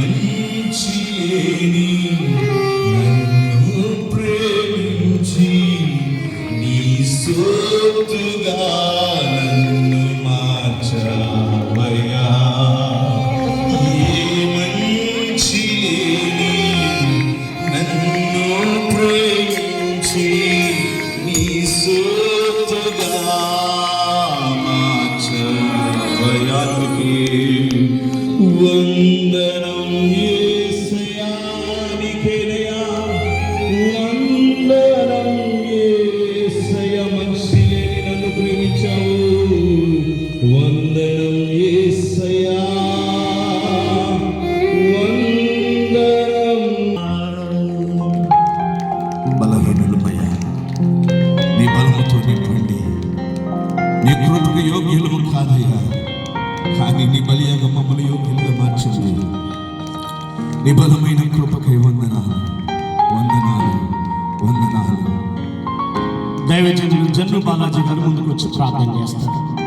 വഞ്ചിയേ നീ ఆలయానికి వందనం యేసయ్యా నీకేనయ్యా వందనం యేసయ్య మనిషి లేని నన్ను ప్రేమించావు. వందనం యేసయ్యా వందనం. బలహీనులమయ్యా నీ బలముతో నింపండి. నీ కృపకు యోగ్యులము కాదయ్యా కానీ నీ బలియాగ మమ్మల్ని నీ బలమైన కృపకై వందనాలు. వందనాలు. వందనాలు. దైవజనులు జన్ను బాలాజీ గారు ముందుకు వచ్చి ప్రార్థన చేస్తారు.